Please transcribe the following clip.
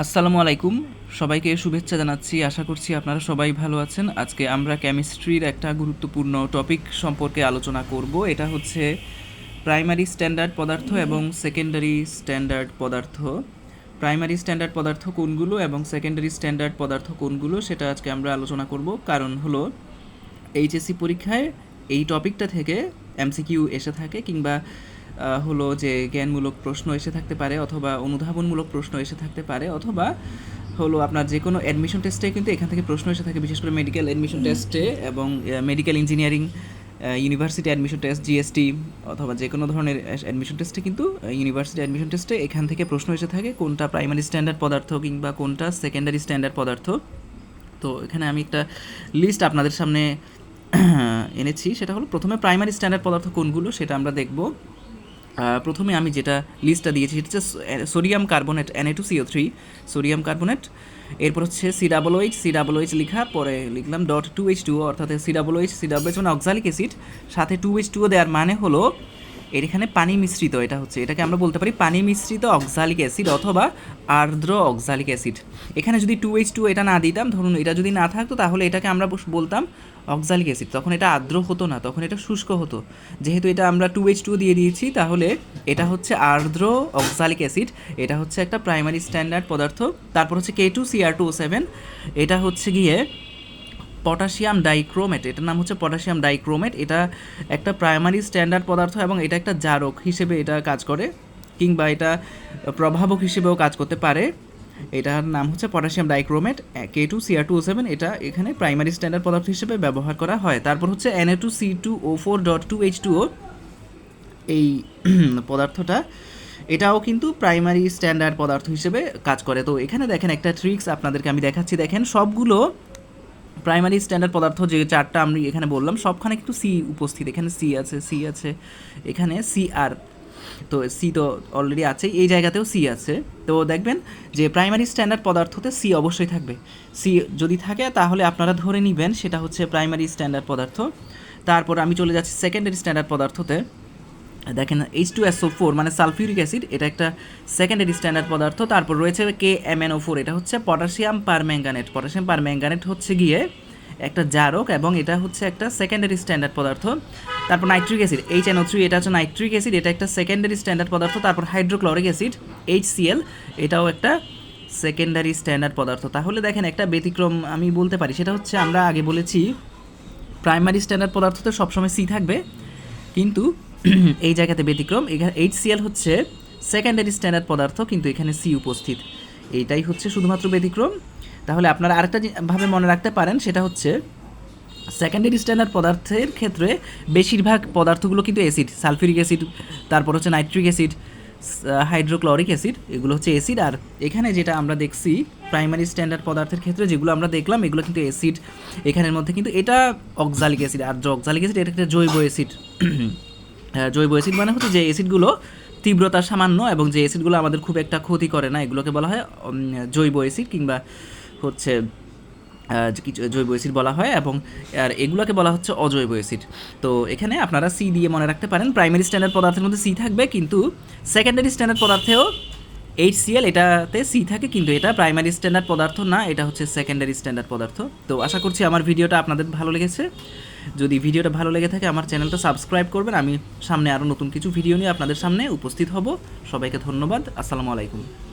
আসসালামু আলাইকুম। সবাইকে শুভেচ্ছা জানাচ্ছি। আশা করছি আপনারা সবাই ভালো আছেন। আজকে আমরা কেমিস্ট্রির একটা গুরুত্বপূর্ণ টপিক সম্পর্কে আলোচনা করব। এটা হচ্ছে প্রাইমারি স্ট্যান্ডার্ড পদার্থ এবং সেকেন্ডারি স্ট্যান্ডার্ড পদার্থ। প্রাইমারি স্ট্যান্ডার্ড পদার্থ কোনগুলো এবং সেকেন্ডারি স্ট্যান্ডার্ড পদার্থ কোনগুলো সেটা আজকে আমরা আলোচনা করব। কারণ হলো, এইচএসসি পরীক্ষায় এই টপিকটা থেকে এমসিকিউ এসে থাকে কিংবা হলো যে জ্ঞানমূলক প্রশ্ন এসে থাকতে পারে অথবা অনুধাবনমূলক প্রশ্ন এসে থাকতে পারে অথবা হলো আপনার যে কোনো অ্যাডমিশন টেস্টে কিন্তু এখান থেকে প্রশ্ন এসে থাকে বিশেষ করে মেডিকেল অ্যাডমিশন টেস্টে এবং medical engineering university admission test GST অথবা যে কোনো ধরনের অ্যাডমিশন টেস্টে কিন্তু ইউনিভার্সিটি অ্যাডমিশন টেস্টে এখান থেকে প্রশ্ন এসে থাকে কোনটা প্রাইমারি স্ট্যান্ডার্ড পদার্থ কিংবা কোনটা সেকেন্ডারি স্ট্যান্ডার্ড পদার্থ। তো এখানে আমি একটা লিস্ট আপনাদের সামনে এনেছি সেটা হলো প্রথমে প্রাইমারি স্ট্যান্ডার্ড পদার্থ কোনগুলো সেটা আমরা দেখব। প্রথমে আমি যেটা লিস্টটা দিয়েছি সেটা হচ্ছে sodium carbonate NA two CO three sodium carbonate এরপর হচ্ছে C double H C double H লেখা, পরে লিখলাম ডট টু এইচ টু অর্থাৎ C double H C double H মানে অক্সালিক অ্যাসিড সাথে টু এইচ টুও দেওয়ার মানে হলো এর এখানে পানি মিশ্রিত, এটা হচ্ছে, এটাকে আমরা বলতে পারি পানি মিশ্রিত অক্সালিক অ্যাসিড অথবা আর্দ্র অক্সালিক অ্যাসিড এখানে যদি টু এইচ টু এটা না দিতাম, ধরুন এটা যদি না থাকতো, তাহলে এটাকে আমরা বলতাম অক্সালিক অ্যাসিড তখন এটা আর্দ্র হতো না, তখন এটা শুষ্ক হতো। যেহেতু এটা আমরা টু এইচ টু দিয়ে দিয়েছি, তাহলে এটা হচ্ছে আর্দ্র অক্সালিক অ্যাসিড এটা হচ্ছে একটা প্রাইমারি স্ট্যান্ডার্ড পদার্থ। তারপর হচ্ছে K two C R two seven এটা হচ্ছে গিয়ে পটাশিয়াম ডাইক্রোমেট, এটার নাম হচ্ছে পটাশিয়াম ডাইক্রোমেট। এটা একটা প্রাইমারি স্ট্যান্ডার্ড পদার্থ এবং এটা একটা জারক হিসেবে এটা কাজ করে, কিংবা এটা প্রভাবক হিসেবেও কাজ করতে পারে। এটার নাম হচ্ছে potassium dichromate K two CR two seven এটা এখানে প্রাইমারি স্ট্যান্ডার্ড পদার্থ হিসেবে ব্যবহার করা হয়। তারপর হচ্ছে NA two C two O four dot two H two O এই পদার্থটা, এটাও কিন্তু প্রাইমারি স্ট্যান্ডার্ড পদার্থ হিসেবে কাজ করে। তো এখানে দেখেন একটা ট্রিক্স আপনাদেরকে আমি দেখাচ্ছি। দেখেন সবগুলো প্রাইমারি স্ট্যান্ডার্ড পদার্থ যে চারটা আমি এখানে বললাম, সবখানে কিন্তু সি উপস্থিত। এখানে সি আছে সি আছে, এখানে সি আর তো সি তো অলরেডি আছে, এই জায়গাতেও সি আছে। তো দেখবেন যে প্রাইমারি স্ট্যান্ডার্ড পদার্থতে সি অবশ্যই থাকবে। সি যদি থাকে তাহলে আপনারা ধরে নেবেন, সেটা হচ্ছে প্রাইমারি স্ট্যান্ডার্ড পদার্থ। তারপর আমি চলে যাচ্ছি সেকেন্ডারি স্ট্যান্ডার্ড পদার্থতে। দেখেন এইচ টু এসও ফোর মানে সালফিউরিক অ্যাসিড, এটা একটা সেকেন্ডারি স্ট্যান্ডার্ড পদার্থ। তারপর রয়েছে K M N O four এটা হচ্ছে পটাশিয়াম পারম্যাঙ্গানেট। পটাশিয়াম পারম্যাঙ্গানেট হচ্ছে গিয়ে একটা জারক এবং এটা হচ্ছে একটা সেকেন্ডারি স্ট্যান্ডার্ড পদার্থ। তারপর nitric acid H NO three এটা হচ্ছে নাইট্রিক অ্যাসিড এটা একটা সেকেন্ডারি স্ট্যান্ডার্ড পদার্থ। তারপর হাইড্রোক্লোরিক অ্যাসিড এইচ সিএল এটাও একটা সেকেন্ডারি স্ট্যান্ডার্ড পদার্থ। তাহলে দেখেন একটা ব্যতিক্রম আমি বলতে পারি, সেটা হচ্ছে আমরা আগে বলেছি প্রাইমারি স্ট্যান্ডার্ড পদার্থ তো সবসময় সি থাকবে, কিন্তু এই জায়গাতে ব্যতিক্রম। এখানে এইচ সিএল হচ্ছে সেকেন্ডারি স্ট্যান্ডার্ড পদার্থ, কিন্তু এখানে সি উপস্থিত। এইটাই হচ্ছে শুধুমাত্র ব্যতিক্রম। তাহলে আপনারা আরেকটা ভাবে মনে রাখতে পারেন, সেটা হচ্ছে সেকেন্ডারি স্ট্যান্ডার্ড পদার্থের ক্ষেত্রে বেশিরভাগ পদার্থগুলো কিন্তু অ্যাসিড সালফিউরিক অ্যাসিড তারপর হচ্ছে নাইট্রিক অ্যাসিড হাইড্রোক্লোরিক অ্যাসিড এগুলো হচ্ছে অ্যাসিড আর এখানে যেটা আমরা দেখছি প্রাইমারি স্ট্যান্ডার্ড পদার্থের ক্ষেত্রে, যেগুলো আমরা দেখলাম, এগুলো কিন্তু অ্যাসিড এখানের মধ্যে কিন্তু এটা অক্সালিক অ্যাসিড আর অক্সালিক অ্যাসিড এটা একটা জৈব অ্যাসিড জৈব অ্যাসিড মানে হচ্ছে যে অ্যাসিডগুলো তীব্রতা সামান্য এবং যে অ্যাসিডগুলো আমাদের খুব একটা ক্ষতি করে না, এগুলোকে বলা হয় জৈব অ্যাসিড কিংবা হচ্ছে কিছু জৈব অ্যাসিড বলা হয় এবং, আর এগুলোকে বলা হচ্ছে অজৈব অ্যাসিড। তো এখানে আপনারা সি দিয়ে মনে রাখতে পারেন প্রাইমারি স্ট্যান্ডার্ড পদার্থের মধ্যে সি থাকবে, কিন্তু সেকেন্ডারি স্ট্যান্ডার্ড পদার্থেও এইচ সিএল এটাতে সি থাকে, কিন্তু এটা প্রাইমারি স্ট্যান্ডার্ড পদার্থ না, এটা হচ্ছে সেকেন্ডারি স্ট্যান্ডার্ড পদার্থ। তো আশা করছি আমার ভিডিওটা আপনাদের ভালো লেগেছে। যদি ভিডিওটা ভালো লেগে থাকে, আমার চ্যানেলটা সাবস্ক্রাইব করবেন। আমি সামনে আরও নতুন কিছু ভিডিও নিয়ে আপনাদের সামনে উপস্থিত হব। সবাইকে ধন্যবাদ। আসসালামু আলাইকুম।